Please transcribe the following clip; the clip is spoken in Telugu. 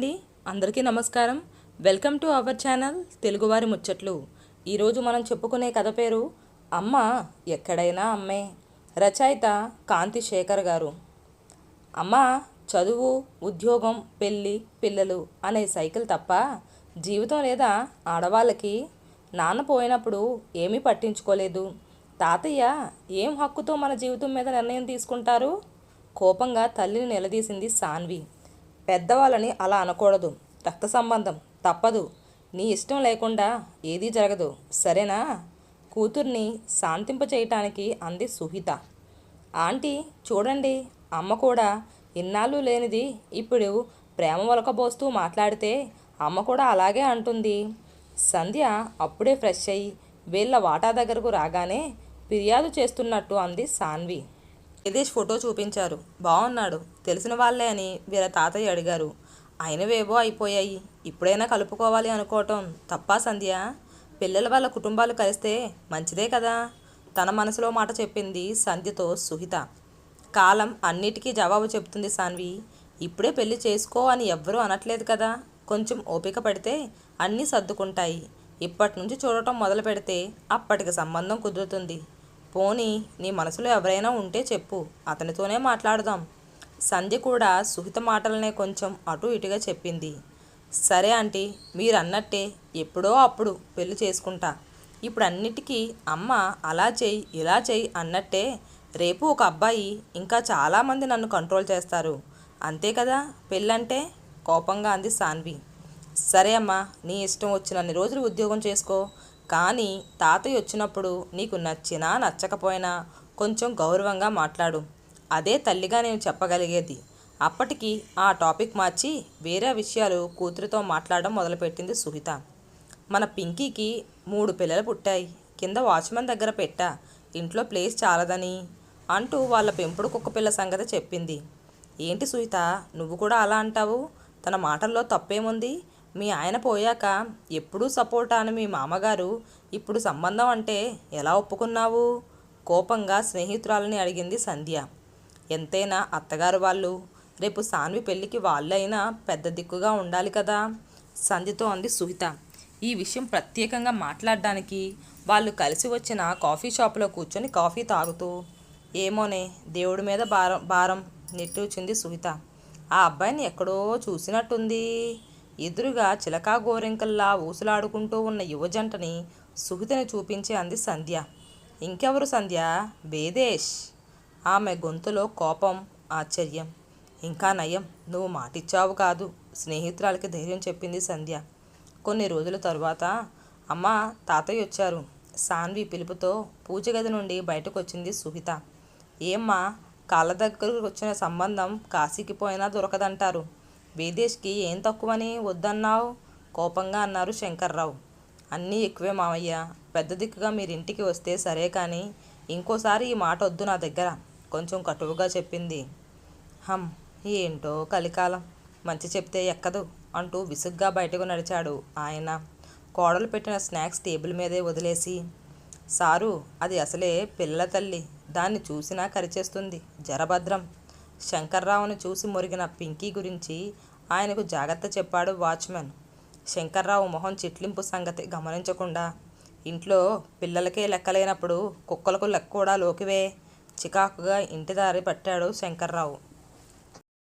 అండి. అందరికీ నమస్కారం. వెల్కమ్ టు అవర్ ఛానల్ తెలుగువారి ముచ్చట్లు. ఈరోజు మనం చెప్పుకునే కథ పేరు అమ్మ ఎక్కడైనా అమ్మే. రచయిత కాంతి శేఖర్ గారు. అమ్మ చదువు ఉద్యోగం పెళ్ళి పిల్లలు అనే సైకిల్ తప్ప జీవితం లేదా ఆడవాళ్ళకి నాన్న పోయినప్పుడు ఏమీ పట్టించుకోలేదు. తాతయ్య ఏం హక్కుతో మన జీవితం మీద నిర్ణయం తీసుకుంటారు? కోపంగా తల్లిని నిలదీసింది సాన్వి. పెద్దవాళ్ళని అలా అనకూడదు. రక్త సంబంధం తప్పదు. నీ ఇష్టం లేకుండా ఏదీ జరగదు. సరేనా? కూతుర్ని శాంతింప చేయటానికి అంది సుహిత. ఆంటీ చూడండి. అమ్మ కూడా ఇన్నాళ్ళు లేనిది ఇప్పుడు ప్రేమ ఒలకబోస్తూ మాట్లాడితే అమ్మ కూడా అలాగే అంటుంది. సంధ్య అప్పుడే ఫ్రెష్ అయ్యి వీళ్ళ వాటా దగ్గరకు రాగానే ఫిర్యాదు చేస్తున్నట్టు అంది సాన్వి. యదేష్ ఫోటో చూపించారు. బాగున్నాడు తెలిసిన వాళ్ళే అని వీళ్ళ తాతయ్య అడిగారు. అయినవేవో అయిపోయాయి. ఇప్పుడైనా కలుపుకోవాలి అనుకోవటం తప్పా సంధ్య? పిల్లల వాళ్ళ కుటుంబాలు కలిస్తే మంచిదే కదా? తన మనసులో మాట చెప్పింది సంధ్యతో సుహిత. కాలం అన్నిటికీ జవాబు చెప్తుంది సాన్వి. ఇప్పుడే పెళ్ళి చేసుకో అని ఎవ్వరూ అనట్లేదు కదా? కొంచెం ఓపిక పడితే అన్నీ సర్దుకుంటాయి. ఇప్పటి నుంచి చూడటం మొదలు పెడితే అప్పటికి సంబంధం కుదురుతుంది. పోనీ నీ మనసులో ఎవరైనా ఉంటే చెప్పు అతనితోనే మాట్లాడదాం. సంధ్య కూడా సుహిత మాటలనే కొంచెం అటు ఇటుగా చెప్పింది. సరే ఆంటీ మీరన్నట్టే ఎప్పుడో అప్పుడు పెళ్ళి చేసుకుంటా. ఇప్పుడు అన్నిటికీ అమ్మ అలా చేయి ఇలా చెయ్యి అన్నట్టే రేపు ఒక అబ్బాయి ఇంకా చాలామంది నన్ను కంట్రోల్ చేస్తారు. అంతే కదా పెళ్ళంటే? కోపంగా అంది సాన్వి. సరే అమ్మా నీ ఇష్టం వచ్చినన్ని రోజులు ఉద్యోగం చేసుకో కానీ తాతయ్య వచ్చినప్పుడు నీకు నచ్చినా నచ్చకపోయినా కొంచెం గౌరవంగా మాట్లాడు. అదే తల్లిగా నేను చెప్పగలిగేది. అప్పటికి ఆ టాపిక్ మార్చి వేరే విషయాలు కూతురితో మాట్లాడడం మొదలుపెట్టింది సుహిత. మన పింకీకి మూడు పిల్లలు పుట్టాయి. కింద వాచ్మెన్ దగ్గర పెట్టా. ఇంట్లో ప్లేస్ చాలదని అంటూ వాళ్ళ పెంపుడు కుక్క పిల్ల సంగతి చెప్పింది. ఏంటి సుహిత నువ్వు కూడా అలా అంటావు? తన మాటల్లో తప్పేముంది? మీ ఆయన పోయాక ఎప్పుడూ సపోర్ట్ అని మీ మామగారు? ఇప్పుడు సంబంధం అంటే ఎలా ఒప్పుకున్నావు? కోపంగా స్నేహితురాలని అడిగింది సంధ్య. ఎంతైనా అత్తగారు వాళ్ళు రేపు సాన్వి పెళ్ళికి వాళ్ళైనా పెద్ద దిక్కుగా ఉండాలి కదా? సంధ్యతో అంది సుహిత. ఈ విషయం ప్రత్యేకంగా మాట్లాడడానికి వాళ్ళు కలిసి వచ్చిన కాఫీ షాప్లో కూర్చొని కాఫీ తాగుతూ ఏమోనే దేవుడి మీద భారం భారం నెట్టూచింది సుహిత. ఆ అబ్బాయిని ఎక్కడో చూసినట్టుంది. ఎదురుగా చిలకా గోరింకల్లా ఊసులాడుకుంటూ ఉన్న యువజంటని సుహితని చూపించి అంది సంధ్య. ఇంకెవరు సంధ్య? వేదేష్. ఆమె గొంతులో కోపం ఆశ్చర్యం ఇంకా నయం. నువ్వు మాటిచ్చావు కాదు స్నేహితురాలకి ధైర్యం చెప్పింది సంధ్య. కొన్ని రోజుల తరువాత అమ్మ తాతయ్య వచ్చారు. సాన్వి పిలుపుతో పూజ గది నుండి బయటకు వచ్చింది సుహిత. ఏమ్మా కాళ్ళ దగ్గరకు వచ్చిన సంబంధం కాశీకి పోయినా దొరకదంటారు. వేదేశ్కి ఏం తక్కువని వద్దన్నావు? కోపంగా అన్నారు శంకర్రావు. అన్నీ ఎక్కువే మామయ్య పెద్ద దిక్కుగా మీరింటికి వస్తే సరే కానీ ఇంకోసారి ఈ మాట వద్దు నా దగ్గర. కొంచెం కటువుగా చెప్పింది. హం ఏంటో కలికాలం. మంచి చెప్తే ఎక్కదు అంటూ విసుగ్గా బయటకు నడిచాడు ఆయన. కోడలు పెట్టిన స్నాక్స్ టేబుల్ మీదే వదిలేసి సారు అది అసలే పిల్ల తల్లి. దాన్ని చూసినా కరిచేస్తుంది. జరభద్రం. శంకర్రావుని చూసి మురిగిన పింకీ గురించి ఆయనకు జాగ్రత్త చెప్పాడు వాచ్మెన్. శంకర్రావు మొహం చిట్లింపు సంగతి గమనించకుండా ఇంట్లో పిల్లలకే లెక్కలేనప్పుడు కుక్కలకు లెక్క కూడా లోకివే. చికాకుగా ఇంటి దారి పట్టాడు శంకర్రావు.